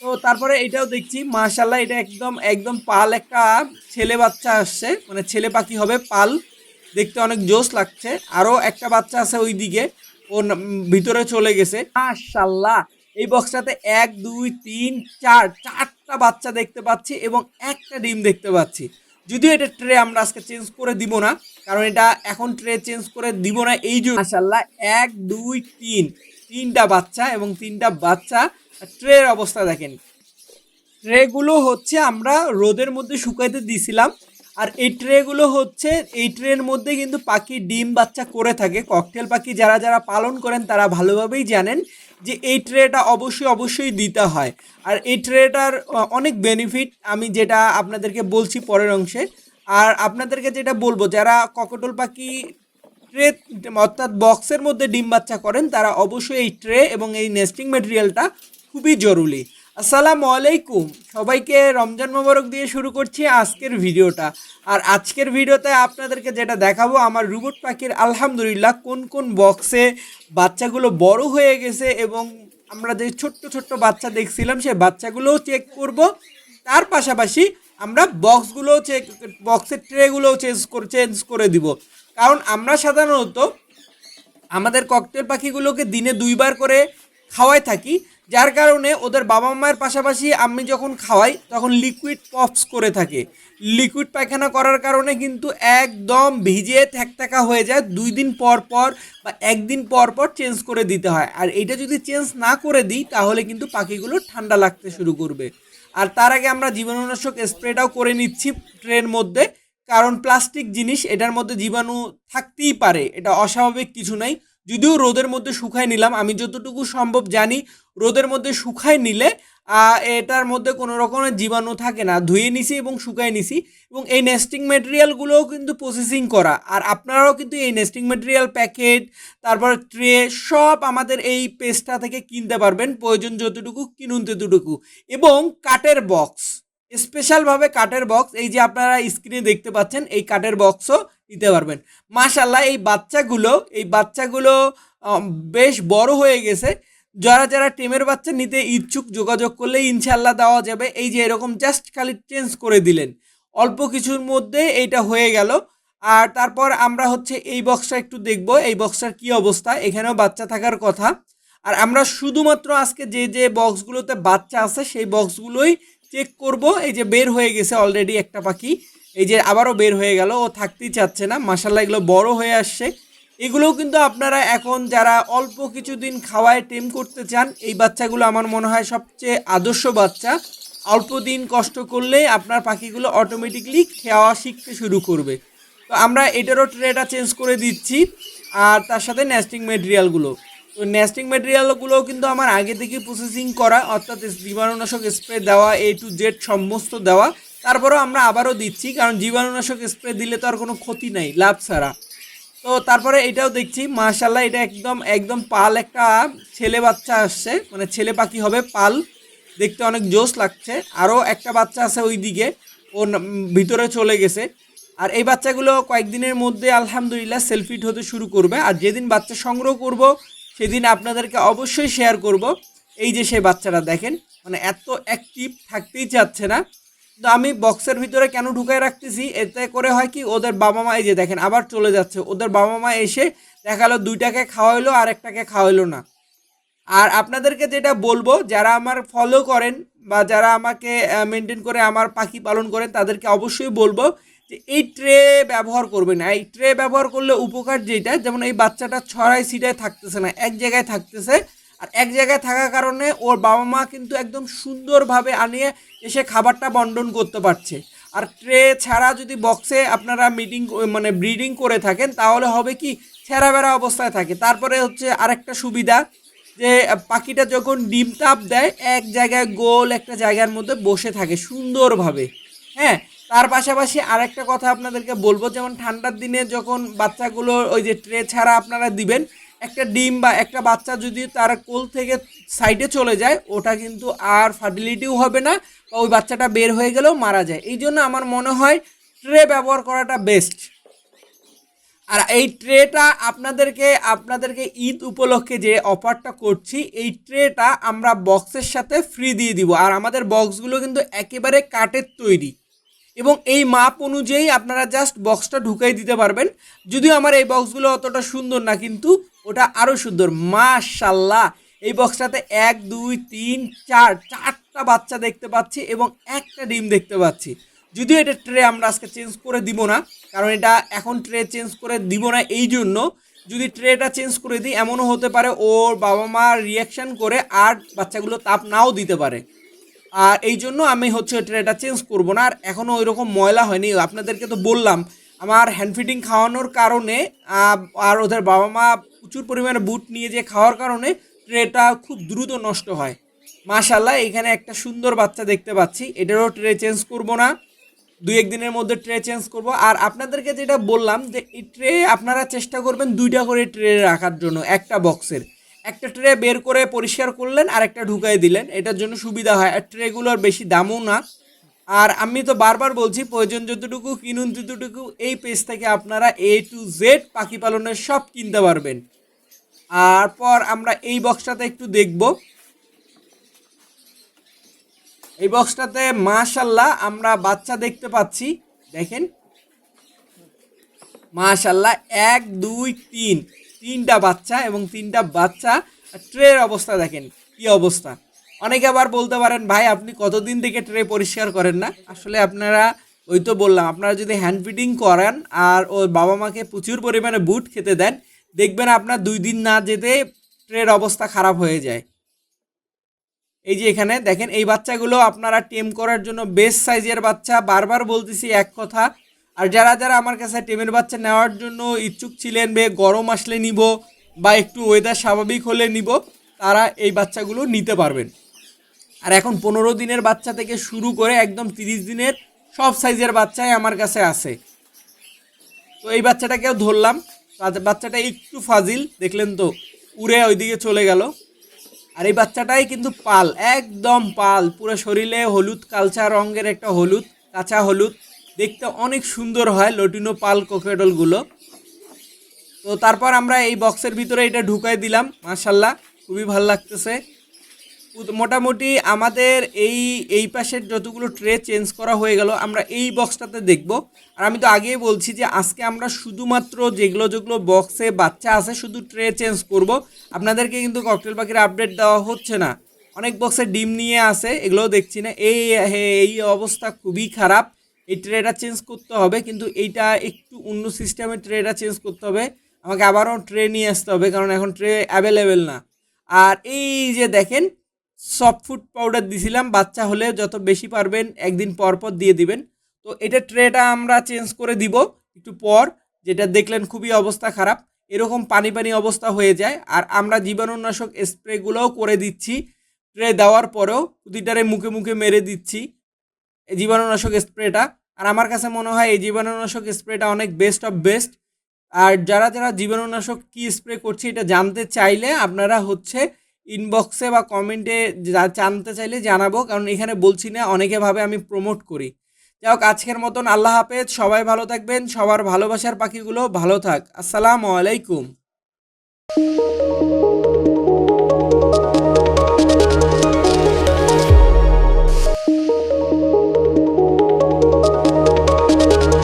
তো তারপরে এটাও দেখছি মাশাল্লাহ এটা একদম একদম পাল একটা ছেলে বাচ্চা আসছে। মানে ছেলে পাখি হবে পাল। দেখতে অনেক জোশ লাগছে। আরও একটা বাচ্চা আছে ওই দিকে ও ভিতরে চলে গেছে। মাশাল্লাহ এই বক্সটাতে এক, দুই, তিন, চার, চারটা বাচ্চা দেখতে পাচ্ছি এবং একটা ডিম দেখতে পাচ্ছি। যদিও এটা ট্রে আমরা আজকে চেঞ্জ করে দিব না, কারণ এটা এখন ট্রে চেঞ্জ করে দিব না এই জন্য। মাশাল্লাহ এক, দুই, তিন, তিনটা বাচ্চা এবং তিনটা বাচ্চা ট্রের অবস্থা দেখেন। ট্রেগুলো হচ্ছে আমরা রোদের মধ্যে শুকাইতে দিছিলাম, আর এই ট্রেগুলো হচ্ছে, এই ট্রের মধ্যে কিন্তু পাখি ডিম বাচ্চা করে থাকে। ককটেল পাখি যারা যারা পালন করেন, তারা ভালোভাবেই জানেন যে এই ট্রেটা অবশ্যই অবশ্যই দিতে হয়। আর এই ট্রেটার অনেক বেনিফিট আমি যেটা আপনাদেরকে বলছি পরের অংশে। আর আপনাদেরকে যেটা বলব, যারা ককটল পাখি ট্রে, অর্থাৎ বক্সের মধ্যে ডিম বাচ্চা করেন, তারা অবশ্যই এই ট্রে এবং এই নেস্টিং মেটেরিয়ালটা খুবই জরুরি। আসসালামু আলাইকুম। সবাইকে রমজান মোবারক দিয়ে শুরু করছি আজকের ভিডিওটা। আর আজকের ভিডিওতে আপনাদেরকে যেটা দেখাবো, আমার রুবট পাখির আলহামদুলিল্লাহ কোন কোন বক্সে বাচ্চাগুলো বড় হয়ে গেছে এবং আমরা যে ছোট্ট ছোট্ট বাচ্চা দেখছিলাম, সেই বাচ্চাগুলোও চেক করব। তার পাশাপাশি আমরা বক্সগুলোও চেক বক্সের ট্রেগুলোও চেঞ্জ করে চেঞ্জ করে দিব। কারণ আমরা সাধারণত আমাদের ককটেল পাখিগুলোকে দিনে দুইবার করে খাওয়াই থাকি। যার কারণে ওদের বাবা মায়ের পাশাপাশি আমি যখন খাওয়াই, তখন লিকুইড পপস করে থাকে। লিকুইড পায়খানা করার কারণে কিন্তু একদম ভিজে থ্যাকথ্যাকা হয়ে যায়, দুই দিন পর পর বা একদিন পর পর চেঞ্জ করে দিতে হয়। আর এটা যদি চেঞ্জ না করে দিই, তাহলে কিন্তু পাখিগুলো ঠান্ডা লাগতে শুরু করবে। আর তার আগে আমরা জীবাণুনাশক স্প্রেটাও করে নিচ্ছি ট্রের মধ্যে, কারণ প্লাস্টিক জিনিস এটার মধ্যে জীবাণু থাকতেই পারে, এটা অস্বাভাবিক কিছু নাই। যদিও রোদের মধ্যে শুকায় নিলাম, আমি যতটুকু সম্ভব জানি রোদের মধ্যে শুকায় নিলে এটার মধ্যে কোনো রকমের জীবাণু থাকে না। ধুয়ে নিছি এবং শুকায় নিছি এবং এই নেস্টিং মেটেরিয়ালগুলোও কিন্তু প্রসেসিং করা। আর আপনারাও কিন্তু এই নেস্টিং মেটেরিয়াল প্যাকেট তারপর ট্রে সব আমাদের এই পেজটা থেকে কিনতে পারবেন। প্রয়োজন যতটুকু, কিনুন ততটুকু। এবং কাঠের বক্স স্পেশালভাবে কাঠের বক্স এই যে আপনারা স্ক্রিনে দেখতে পাচ্ছেন, এই কাঠের বক্সও নিতে পারবেন। মাশাল্লাহ এই বাচ্চাগুলো এই বাচ্চাগুলো বেশ বড় হয়ে গেছে। যারা যারা টেমের বাচ্চা নিতে ইচ্ছুক, যোগাযোগ করলে ইনশাল্লাহ দেওয়া যাবে। এই যে এরকম জাস্ট খালি চেঞ্জ করে দিলেন। অল্প কিছুর মধ্যে এইটা হয়ে গেল। আর তারপর আমরা হচ্ছে এই বক্সটা একটু দেখব। এই বক্সটার কি অবস্থা? এখানেও বাচ্চা থাকার কথা। আর আমরা শুধুমাত্র আজকে যে যে বক্সগুলোতে বাচ্চা আছে, সেই বক্সগুলোই চেক করব। এই যে বের হয়ে গেছে অলরেডি একটা পাখি। এই যে আবারও বের হয়ে গেল, ও থাকতেই চাচ্ছে না। মাসাল্লাহ এগুলো বড় হয়ে আসছে। এগুলোও কিন্তু আপনারা এখন যারা অল্প কিছুদিন খাওয়ায় টেম করতে চান, এই বাচ্চাগুলো আমার মনে হয় সবচেয়ে আদর্শ বাচ্চা। অল্প দিন কষ্ট করলে আপনার পাখিগুলো অটোমেটিকলি খাওয়া শিখতে শুরু করবে। তো আমরা এটারও ট্রেটা চেঞ্জ করে দিচ্ছি। আর তার সাথে নেস্টিং মেটেরিয়ালগুলো নেস্টিং মেটেরিয়ালগুলো কিন্তু আমার আগে থেকে প্রসেসিং করা, অর্থাৎ জীবাণুনাশক স্প্রে দেওয়া এ টু জেড সমস্ত দেওয়া। তারপরেও আমরা আবারও দিচ্ছি, কারণ জীবাণুনাশক স্প্রে দিলে তো আর কোনো ক্ষতি নাই, লাভ ছাড়া। তো তারপরে এটাও দেখছি মাশাল্লাহ এটা একদম একদম পাল একটা ছেলে বাচ্চা আসছে মানে ছেলে পাখি হবে পাল। দেখতে অনেক জোশ লাগছে। আরও একটা বাচ্চা আছে ওই দিকে ও ভিতরে চলে গেছে। আর এই বাচ্চাগুলো কয়েকদিনের মধ্যে আলহামদুলিল্লাহ সেলফিট হতে শুরু করবে। আর যেদিন বাচ্চা সংগ্রহ করব সেদিন আপনাদেরকে অবশ্যই শেয়ার করব। এই যে সেই বাচ্চাটা দেখেন মানে এত অ্যাক্টিভ থাকতেই চাচ্ছে না। তো আমি বক্সের ভিতরে কেন ঢুকাই রাখতেছি? এতে করে হয় কি, ওদের বাবা মা এই যে দেখেন, আবার চলে যাচ্ছে। ওদের বাবা মা এসে দেখাল, দুইটাকে খাওয়াইলো আর একটাকে খাওয়াইলো না। আর আপনাদেরকে যেটা বলব, যারা আমার ফলো করেন বা যারা আমাকে মেনটেন করে, আমার পাখি পালন করেন, তাদেরকে অবশ্যই বলব এই ট্রে ব্যবহার করবে না। এই ট্রে ব্যবহার করলে উপকার যেটা, যেমন এই বাচ্চাটা ছড়াই ছিটায় থাকতেছে না, এক জায়গায় থাকতেছে আর এক জায়গায় থাকার কারণে ওর বাবা মা কিন্তু একদম সুন্দরভাবে আনিয়ে এসে খাবারটা বন্টন করতে পারছে। আর ট্রে ছাড়া যদি বক্সে আপনারা মিটিং মানে ব্রিডিং করে থাকেন, তাহলে হবে কি ছেঁড়া বেড়া অবস্থায় থাকে। তারপরে হচ্ছে আরেকটা সুবিধা যে, পাখিটা যখন ডিম তাপ দেয়, এক জায়গায় গোল একটা জায়গার মধ্যে বসে থাকে সুন্দরভাবে। হ্যাঁ? তার পাশাপাশি আরেকটা কথা আপনাদেরকে বলব, যেমন ঠান্ডার দিনে যখন বাচ্চাগুলো ওই যে ট্রে ছাড়া আপনারা দিবেন, একটা ডিম বা একটা বাচ্চা যদি তার কোল থেকে সাইডে চলে যায়, ওটা কিন্তু আর ফার্টিলিটিও হবে না বা ওই বাচ্চাটা বের হয়ে গেলেও মারা যায়। এই জন্য আমার মনে হয় ট্রে ব্যবহার করাটা বেস্ট। আর এই ট্রেটা আপনাদেরকে আপনাদেরকে ঈদ উপলক্ষে যে অফারটা করছি, এই ট্রেটা আমরা বক্সের সাথে ফ্রি দিয়ে দিব। আর আমাদের বক্সগুলো কিন্তু একেবারে কাঠের তৈরি। এবং এই মাপ অনুযায়ী আপনারা জাস্ট বক্সটা ঢুকাই দিতে পারবেন। যদিও আমার এই বক্সগুলো অতটা সুন্দর না, কিন্তু ওটা আরও সুন্দর। মাশাল্লাহ এই বক্সটাতে এক, দুই, তিন, চার, চারটা বাচ্চা দেখতে পাচ্ছি এবং একটা ডিম দেখতে পাচ্ছি। যদিও এটা ট্রে আমরা আজকে চেঞ্জ করে দিব না, কারণ এটা এখন ট্রে চেঞ্জ করে দিব না এই জন্য। যদি ট্রেটা চেঞ্জ করে দিই, এমনও হতে পারে ওর বাবা মা রিয়াকশান করে আর বাচ্চাগুলো তাপ নাও দিতে পারে। আর এই জন্য আমি হচ্ছে ট্রেটা চেঞ্জ করব না। আর এখনও ওই রকম ময়লা হয়নি। আপনাদেরকে তো বললাম, আমার হ্যান্ড ফিটিং খাওয়ানোর কারণে আর ওদের বাবা মা প্রচুর পরিমাণে বুট নিয়ে যে খাওয়ার কারণে ট্রেটা খুব দ্রুত নষ্ট হয়। মাশাল্লাহ এখানে একটা সুন্দর বাচ্চা দেখতে পাচ্ছি। এটারও ট্রে চেঞ্জ করব না। দুই একদিনের মধ্যে ট্রে চেঞ্জ করব। আর আপনাদেরকে যেটা বললাম যে, এই ট্রে আপনারা চেষ্টা করবেন দুইটা করে ট্রে রাখার জন্য, একটা বক্সের একটা ট্রে বের করে পরিষ্কার করলেন আর একটা ঢুকাই দিলেন। এটার জন্য সুবিধা হয়। আর ট্রেগুলোর বেশি দামও না। আর আমি তো বারবার বলছি, প্রয়োজন যতটুকু, কিনুন ততটুকু এই পেজ থেকে আপনারা এ টু জেড পাখি পালনের সব কিনতে পারবেন। আর পর আমরা এই বক্সটাতে একটু দেখব। এই বক্সটাতে মাশাল্লাহ আমরা বাচ্চা দেখতে পাচ্ছি। দেখেন। মাশাল্লাহ এক, দুই, তিন। তিনটা বাচ্চা এবং তিনটা বাচ্চা ট্রের অবস্থা দেখেন, কি অবস্থা। অনেকে আবার বলতে পারেন, ভাই, আপনি কতদিন থেকে ট্রে পরিষ্কার করেন না? আসলে আপনারা, ওই তো বললাম, আপনারা যদি হ্যান্ড ফিটিং করেন আর ওর বাবা মাকে প্রচুর পরিমাণে বুট খেতে দেন, দেখবেন আপনার দুই দিন না যেতে ট্রের অবস্থা খারাপ হয়ে যায়। এই যে এখানে, দেখেন, এই বাচ্চাগুলো আপনারা টেম করার জন্য বেস্ট সাইজের বাচ্চা। বারবার বলতেছি এক কথা আর যারা যারা আমার কাছে টেমের বাচ্চা নেওয়ার জন্য ইচ্ছুক ছিলেন বে, গরম আসলে নিব বা একটু ওয়েদার স্বাভাবিক হলে নিব, তারা এই বাচ্চাগুলো নিতে পারবেন। আর এখন পনেরো দিনের বাচ্চা থেকে শুরু করে একদম তিরিশ দিনের সব সাইজের বাচ্চাই আমার কাছে আছে। তো এই বাচ্চাটাকেও ধরলাম। বাচ্চা- বাচ্চাটা একটু ফাজিল, দেখলেন তো, উড়ে ওইদিকে চলে গেল। আর এই বাচ্চাটাই কিন্তু পাল, একদম পাল, পুরো শরীরে হলুদ কালচা রঙের একটা হলুদ, কাঁচা হলুদ। দেখতে অনেক সুন্দর হয় লটিনো পাল কোকেডলগুলো। তো তারপর আমরা এই বক্সের ভিতরে এটা ঢুকাই দিলাম মাশাল্লাহ খুবই ভালো লাগতেছে। মোটামুটি আমাদের এই এই পাশের যতগুলো ট্রে চেঞ্জ করা হয়ে গেল, আমরা এই বক্সটাতে দেখব। আর আমি তো আগেই বলছি যে আজকে আমরা শুধুমাত্র যেগুলো যেগুলো বক্সে বাচ্চা আছে, শুধু ট্রে চেঞ্জ করব। আপনাদেরকে কিন্তু ককটেল পাখির আপডেট দেওয়া হচ্ছে না। অনেক বক্সে ডিম নিয়ে আসে, এগুলোও দেখছি না। এই এই অবস্থা খুবই খারাপ। এই ট্রেটা চেঞ্জ করতে হবে, কিন্তু এইটা একটু অন্য সিস্টেমের ট্রেটা চেঞ্জ করতে হবে। আমাকে আবারও ট্রে নিয়ে আসতে হবে, কারণ এখন ট্রে অ্যাভেলেবেল না। আর এই যে দেখেন সফট ফুড পাউডার দিছিলাম, বাচ্চা হলে যত বেশি পারবেন, একদিন পর পর দিয়ে দিবেন। তো এটা ট্রেটা আমরা চেঞ্জ করে দিব একটু পর, যেটা দেখলেন খুবই অবস্থা খারাপ। এরকম পানি পানি অবস্থা হয়ে যায়, আর আমরা জীবাণুনাশক স্প্রেগুলোও করে দিচ্ছি। ট্রে দেওয়ার পরেও প্রতিটারে মুখে মুখে মেরে দিচ্ছি জীবাণুনাশক স্প্রেটা আর আমার কাছে মনে হয় এই জীবাণুনাশক স্প্রেটা অনেক বেস্ট অফ বেস্ট আর যারা যারা জীবাণুনাশক কী স্প্রে করছে এটা জানতে চাইলে আপনারা হচ্ছে ইনবক্সে বা কমেন্টে জানতে চাইলে জানাব, কারণ এখানে বলছি না, অনেকে ভাবে আমি প্রমোট করি। যাই হোক, আজকের মতন আল্লাহ হাফেজ, সবাই ভালো থাকবেন, সবার ভালোবাসার পাখিগুলো ভালো থাক। আসসালামু আলাইকুম।